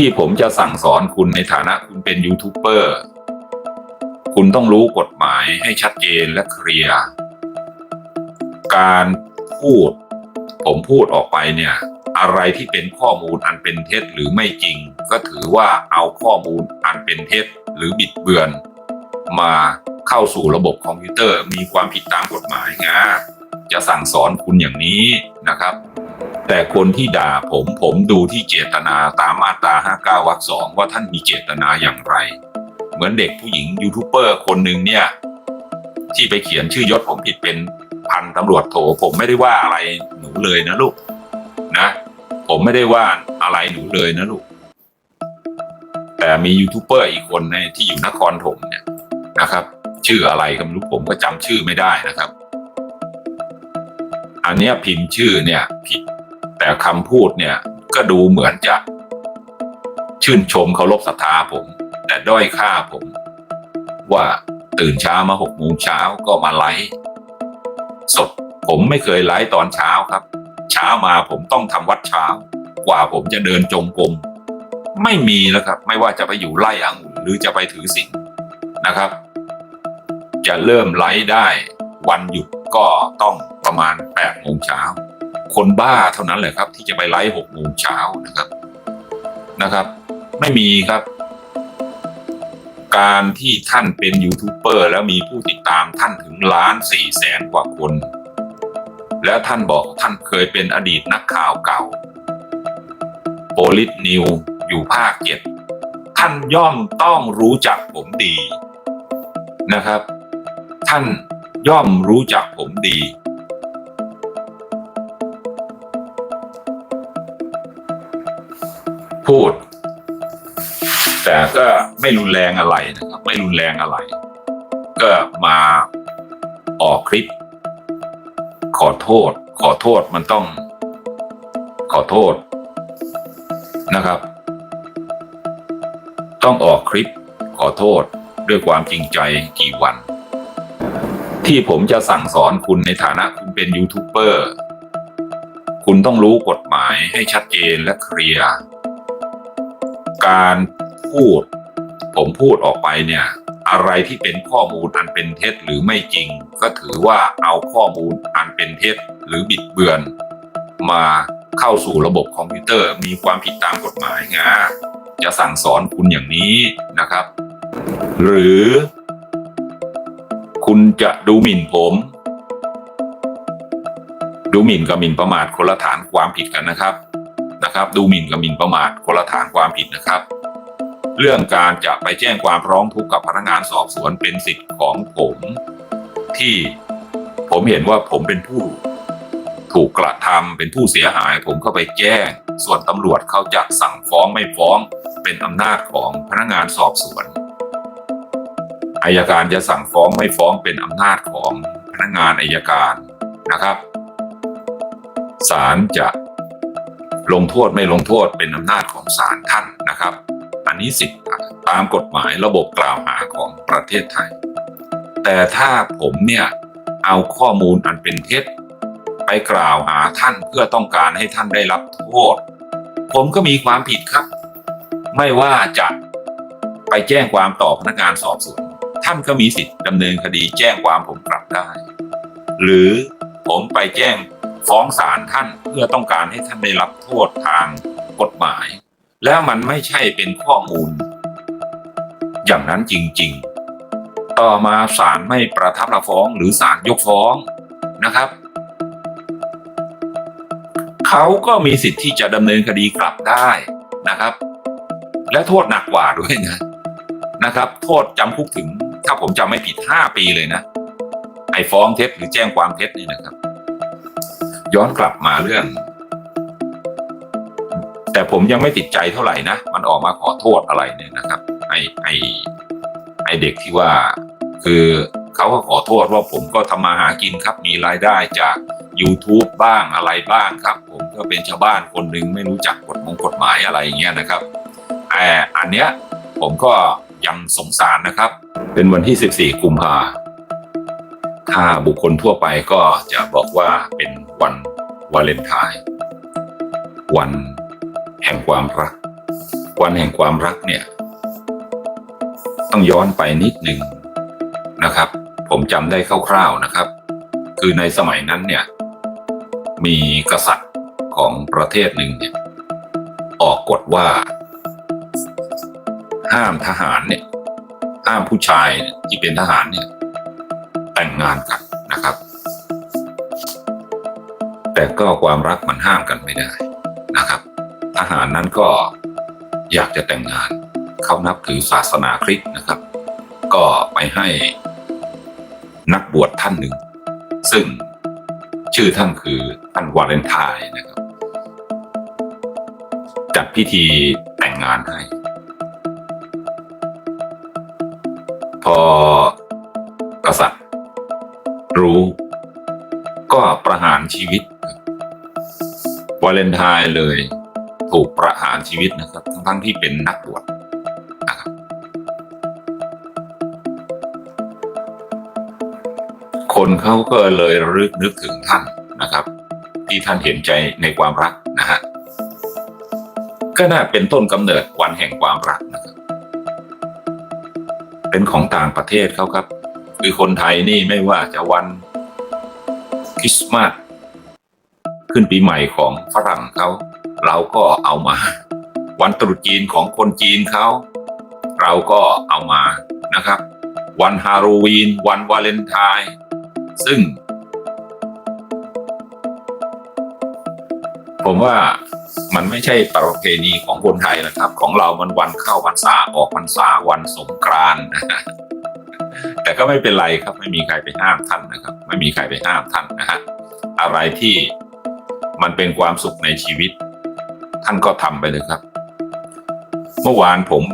ที่ผมจะสั่งสอนคุณในฐานะคุณเป็นยูทูบเบอร์คุณต้องรู้กฎหมายให้ชัดเจนและเคลียร์การพูด ผมพูดออกไปเนี่ย อะไรที่เป็นข้อมูลอันเป็นเท็จหรือไม่จริง ก็ถือว่าเอาข้อมูลอันเป็นเท็จหรือบิดเบือน มาเข้าสู่ระบบคอมพิวเตอร์มีความผิดตามกฎหมายนะจะสั่งสอนคุณอย่างนี้นะครับ แต่คนที่ด่าผมผมดูที่เจตนาตามมาตรา59วรรคสองว่าท่านมีเจตนาอย่างไร เหมือนเด็กผู้หญิงยูทูบเบอร์คนหนึ่งเนี่ย ที่ไปเขียนชื่อยศผมผิดเป็นพันตำรวจโถผมไม่ได้ว่าอะไรหนูเลยนะลูกนะ ผมไม่ได้ว่าอะไรหนูเลยนะลูกแต่มียูทูบเบอร์อีกคนในที่อยู่นครถมเนี่ยนะครับ ชื่ออะไรก็ไม่รู้ผมก็จำชื่อไม่ได้นะครับ อันนี้พิมพ์ชื่อเนี่ยผิด แต่คำพูดเนี่ยก็ดูเหมือนจะ ชื่นชมเคารพศรัทธาผม แต่ด้อยค่าผม ว่าตื่นเช้ามาหกโมงเช้าก็มาไลฟ์สดผมไม่เคยไลฟ์ตอนเช้าครับ เช้ามาผมต้องทำวัดเช้า กว่าผมจะเดินจงกรมไม่มีแล้วครับ ไม่ว่าจะไปอยู่ไร่อังุ่นหรือจะไปถือศีลนะครับ จะเริ่มไลฟ์ได้วันหยุดก็ต้องประมาณ8ปดโมงเช้า คนบ้าเท่านั้นแหละครับ ที่จะไปไลฟ์หกโมงเช้านะครับนะครับ ไม่มีครับ การที่ท่านเป็นยูทูบเบอร์แล้วมีผู้ติดตามท่านถึงล้านสี่แสนกว่าคน แล้วท่านบอกท่านเคยเป็นอดีตนักข่าวเก่าโปลิสนิวอยู่ภาคเจ็ดท่านย่อมต้องรู้จักผมดีนะครับ ท่านย่อมรู้จักผมดี พูด แต่ก็ไม่รุนแรงอะไรนะครับ ไม่รุนแรงอะไร ก็มาออกคลิป ขอโทษ ขอโทษมันต้อง ขอโทษนะครับ ต้องออกคลิปขอโทษด้วยความจริงใจกี่วัน ที่ผมจะสั่งสอนคุณในฐานะคุณเป็นยูทูบเบอร์ คุณต้องรู้กฎหมายให้ชัดเจนและเคลียร์ การพูด ผมพูดออกไปเนี่ย อะไรที่เป็นข้อมูลอันเป็นเท็จหรือไม่จริง ก็ถือว่าเอาข้อมูลอันเป็นเท็จหรือบิดเบือน มาเข้าสู่ระบบคอมพิวเตอร์มีความผิดตามกฎหมายนะจะสั่งสอนคุณอย่างนี้นะครับ หรือ คุณจะดูหมิ่นผม ดูหมิ่นกับหมิ่นประมาทคนละฐานความผิดกันนะครับ นะครับ ดูหมิ่นกับหมิ่นประมาทคนละฐานความผิดนะครับ เรื่องการจะไปแจ้งความร้องทุกข์กับพนักงานสอบสวนเป็นสิทธิ์ของผม ที่ผมเห็นว่าผมเป็นผู้ถูกกระทำเป็นผู้เสียหาย ผมเข้าไปแจ้ง ส่วนตำรวจเขาจะสั่งฟ้องไม่ฟ้องเป็นอำนาจของพนักงานสอบสวนอายการจะสั่งฟ้องไม่ฟ้องเป็นอำนาจของพนักงานอายการนะครับศาลจะ ลงโทษไม่ลงโทษเป็นอำนาจของศาลท่านนะครับ อันนี้สิทธิ์ตามกฎหมายระบบกล่าวหาของประเทศไทย แต่ถ้าผมเนี่ยเอาข้อมูลอันเป็นเท็จ ไปกล่าวหาท่านเพื่อต้องการให้ท่านได้รับโทษ ผมก็มีความผิดครับ ไม่ว่าจะไปแจ้งความต่อพนักงานสอบสวนท่านก็มีสิทธิ์ดำเนินคดีแจ้งความผมกลับได้ หรือผมไปแจ้ง ฟ้องศาลท่านเพื่อต้องการให้ท่านได้รับโทษทางกฎหมาย แล้วมันไม่ใช่เป็นข้อมูล อย่างนั้นจริง ๆ ต่อมาศาลไม่ประทับรับฟ้องหรือศาลยกฟ้องนะครับ เขาก็มีสิทธิ์ที่จะดำเนินคดีกลับได้นะครับ และโทษหนักกว่าด้วยนะนะครับ โทษจำคุกถึงถ้าผมจำไม่ผิดห้าปีเลยนะไอ้ฟ้องเท็จหรือแจ้งความเท็จนี่นะครับ ย้อนกลับมาเรื่อง แต่ผมยังไม่ติดใจเท่าไหร่นะ มันออกมาขอโทษอะไรเนี่ยนะครับไอ้ไอ้ไอ้เด็กที่ว่า คือเขาก็ขอโทษว่าผมก็ทำมาหากินครับ มีรายได้จาก YouTube บ้างอะไรบ้างครับ ผมก็เป็นชาวบ้านคนหนึ่งไม่รู้จักกฎมงกฎหมายอะไรอย่างเงี้ยนะครับแต่อันเนี้ยผมก็ยังสงสารนะครับ เป็นวันที่ 14 กุมภาถ้าบุคคลทั่วไปก็จะบอกว่าเป็น วันวาเลนไทน์วันแห่งความรัก วันแห่งความรักเนี่ย ต้องย้อนไปนิดหนึ่งนะครับ ผมจำได้คร่าวๆนะครับ คือในสมัยนั้นเนี่ย มีกษัตริย์ของประเทศหนึ่งเนี่ยออกกฎว่า ห้ามทหารเนี่ยห้ามผู้ชายยที่เป็นทหารเนี่ย แต่งงานกันนะครับ แต่ก็ความรักมันห้ามกันไม่ได้นะครับทหารนั้นก็อยากจะแต่งงานเขานับถือศาสนาคริสต์นะครับ ก็ไปให้นักบวชท่านหนึ่ง ซึ่งชื่อท่านคือท่านวาเลนไทน์นะครับ จัดพิธีแต่งงานให้ พอกษัตริย์รู้ก็ประหารชีวิต วาเลนไทน์เลย ถูกประหารชีวิตนะครับ ทั้งๆที่เป็นนักบวชนะครับคนเขาก็เลยรึกนึกถึงท่านนะครับ ที่ท่านเห็นใจในความรักนะฮะก็น่าเป็นต้นกำเนิดวันแห่งความรักนะครับ เป็นของต่างประเทศเขาครับ คือคนไทยนี่ไม่ว่าจะวันคริสต์มาส ขึ้นปีใหม่ของฝรั่งเขาเราก็เอามา วันตรุษจีนของคนจีนเขาเราก็เอามานะครับ วันฮาโลวีน วันวาเลนไทน์ซึ่ง ผมว่ามันไม่ใช่ประเพณีของคนไทยนะครับ ของเรามันวันเข้าพรรษาออกพรรษาวันสงกรานต์แต่ก็ไม่เป็นไรครับ ไม่มีใครไปห้ามท่านนะครับ ไม่มีใครไปห้ามท่านนะฮะอะไรที่ มันเป็นความสุขในชีวิต ท่านก็ทำไปเลยครับ เมื่อวานผม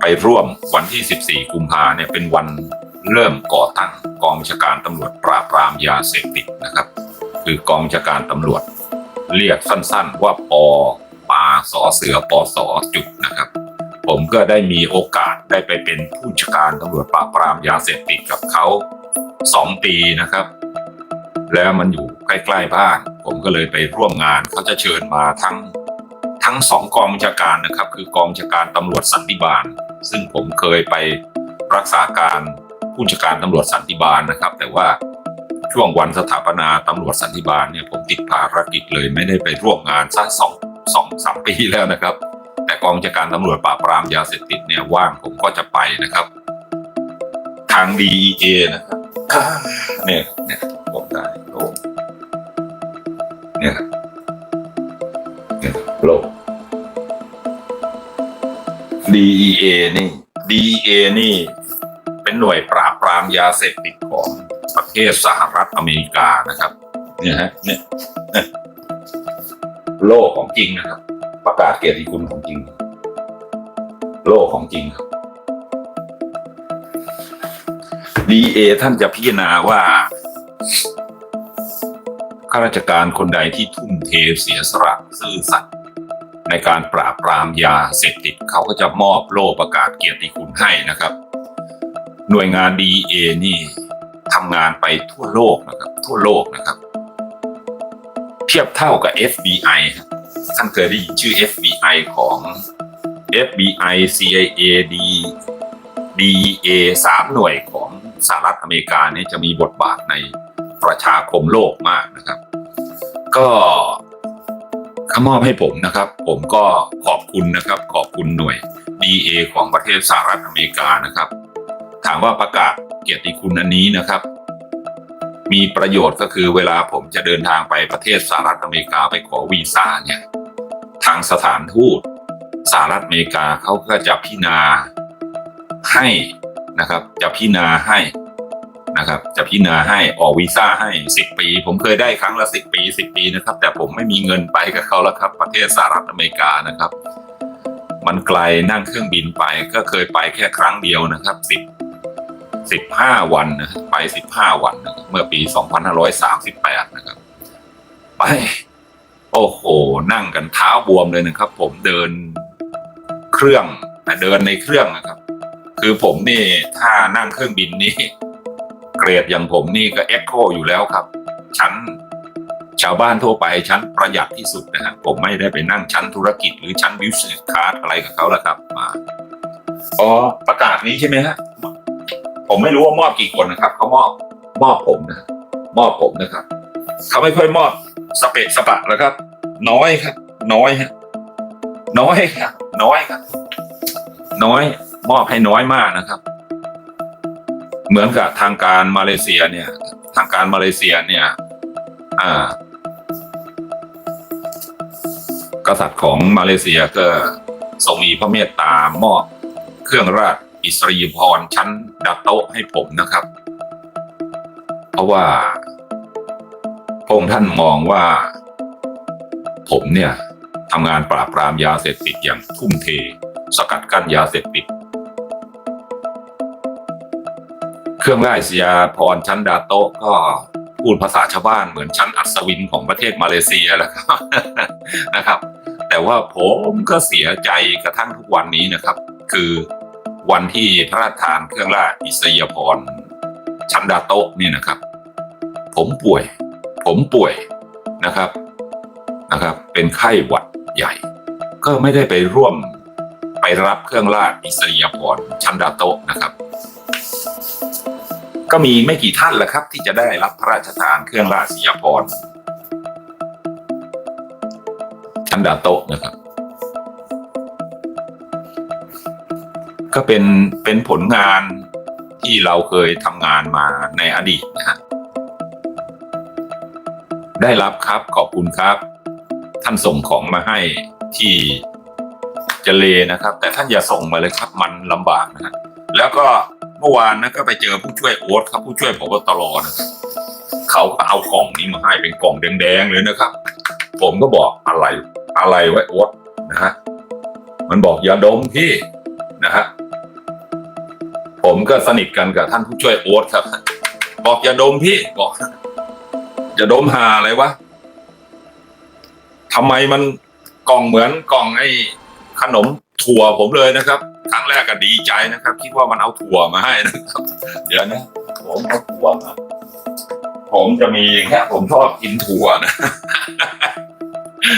ไปร่วมวันที่ 14 กุมภาเนี่ยเป็นวันเริ่มก่อตั้งกองบัญชาการตำรวจปราบปรามยาเสพติดนะครับ คือกองบัญชาการตำรวจ เรียกสั้นๆว่าปอปาสอเสือปอสอจุดนะครับ ผมก็ได้มีโอกาสได้ไปเป็นผู้จัดการตำรวจปราบปรามยาเสพติดกับเขาสองปีนะครับ แล้วมันอยู่ใกล้ๆบ้าน ผมก็เลยไปร่วมงานเขาจะเชิญมาทั้งทั้งสองกองบัญชาการนะครับ คือกองบัญชาการตำรวจสันติบาล ซึ่งผมเคยไปรักษาการผู้จัดการตำรวจสันติบาลนะครับ แต่ว่าช่วงวันสถาปนาตำรวจสันติบาลเนี่ยผมติดภารกิจเลยไม่ได้ไปร่วมงานสักสองสองสามปีแล้วนะครับ แต่กองบัญชาการตำรวจปราบปรามยาเสพติดเนี่ยว่างผมก็จะไปนะครับ ทาง DEA นะครับเนี่ยเนี่ยผมได้ โลกเนี่ยเนี่ยโลก DEA นี่ DEA นี่ เป็นหน่วยปราบปรามยาเสพติดของประเทศสหรัฐอเมริกานะครับ เนี่ยฮะเนี่ยโลกของจริงนะครับ ประกาศเกียรติคุณของจริง โลกของจริงครับ DA ท่านจะพิจารณาว่า ข้าราชการคนใดที่ทุ่มเทเสียสละซื่อสัตย์ในการปราบปรามยาเสพติดเขาก็จะมอบโล่ประกาศเกียรติคุณให้นะครับ หน่วยงาน DA นี่ทำงานไปทั่วโลกนะครับ ทั่วโลกนะครับ เทียบเท่ากับ FBI ท่านเคยได้ยินชื่อ FBI ของ FBI CIA D DEA สามหน่วยของสหรัฐอเมริกาเนี่ยจะมีบทบาทในประชาคมโลกมากนะครับ ก็เขามอบให้ผมนะครับ ผมก็ขอบคุณนะครับ ขอบคุณหน่วย DA ของประเทศสหรัฐอเมริกานะครับ ถามว่าประกาศเกียรติคุณอันนี้นะครับ มีประโยชน์ก็คือเวลาผมจะเดินทางไปประเทศสหรัฐอเมริกาไปขอวีซ่าเนี่ย ทางสถานทูตสหรัฐอเมริกาเขาก็จะพิจารณาให้นะครับ จะพิจารณาให้ นะครับ จะพิจารณาให้ออกวีซ่าให้สิบปี ผมเคยได้ครั้งละสิบปีสิบปีนะครับ แต่ผมไม่มีเงินไปกับเขาแล้วครับ ประเทศสหรัฐอเมริกานะครับ มันไกลนั่งเครื่องบินไปก็เคยไปแค่ครั้งเดียวนะครับสิบสิบห้าวันนะไปสิบห้าวันนะเมื่อปีสองพันห้าร้อยสามสิบแปดนะครับ ไป โอ้โห นั่งกันเท้าบวมเลยนะครับ ผมเดินเครื่องเดินในเครื่องนะครับ คือผมนี่ถ้านั่งเครื่องบินนี่ เกรดอย่างผมนี่ก็เอ็กโคอยู่แล้วครับ ชั้นชาวบ้านทั่วไปชั้นประหยัดที่สุดนะฮะผมไม่ได้ไปนั่งชั้นธุรกิจหรือชั้นบิวสิสคลาสอะไรกับเขาแล้วครับมาอ๋อประกาศนี้ใช่ไหมฮะผมไม่รู้ว่ามอบกี่คนนะครับเขามอบมอบผมนะมอบผมนะครับเขาไม่ค่อยมอบสเปะสปะแล้วครับ น้อยครับ น้อยฮะน้อยครับน้อยครับ น้อยมอบให้น้อยมากนะครับ เหมือนกับทางการมาเลเซียเนี่ย ทางการมาเลเซียเนี่ยอ่ากษัตริย์ของมาเลเซียก็ทรงมีพระเมตตามอบเครื่องราชอิสริยพรชั้นดาโต้ให้ผมนะครับ เพราะว่าพระองค์ท่านมองว่า ผมเนี่ยทำงานปราบปรามยาเสพติดอย่างทุ่มเท สกัดกั้นยาเสพติด เครื่องราชยาพรชั้นดาโต้ก็พูดภาษาชาวบ้านเหมือนชั้นอัศวินของประเทศมาเลเซียแหล้วครับนะครับ แต่ว่าผมก็เสียใจกระทั่งทุกวันนี้นะครับ คือวันที่พระราชทานเครื่องราชอิสยพรชั้นดาโต้นี่นะครับ ผมป่วย ผมป่วยนะครับนะครับ เป็นไข้หวัดใหญ่ ก็ไม่ได้ไปร่วมไปรับเครื่องราชอิสริยพรชั้นดาโต้นะครับ ก็มีไม่กี่ท่านแหละครับ ที่จะได้รับพระราชทานเครื่องราชสิยพรชันดาโตนะครับ ก็เป็นเป็นผลงานที่เราเคยทำงานมาในอดีตนะฮะได้รับครับขอบคุณครับ ท่านส่งของมาให้ที่เจเลนะครับ แต่ท่านอย่าส่งมาเลยครับ มันลำบากนะฮะแล้วก็ มื่อวานนะก็ไปเจอผู้ช่วยโอ๊ตครับ ผู้ช่วยพบตรนะครับเขาก็เอากล่องนี้มาให้เป็นกล่องแดงๆเลยนะครับ ผมก็บอกอะไรอะไรไว้โอ๊ตนะฮะมันบอกอย่าดมพี่นะฮะผมก็สนิทกันกับท่านผู้ช่วยโอ๊ตครับ บอกอย่าดมพี่บอกอย่าดมหาอะไรวะทำไมมันกล่องเหมือนกล่องไอ้ขนมถั่วผมเลยนะครับ ครั้งแรกก็ดีใจนะครับ คิดว่ามันเอาถั่วมาให้นะครับ เดี๋ยวนะผมเอาถั่วมาผมจะมีแค่ผมชอบกินถั่วนะ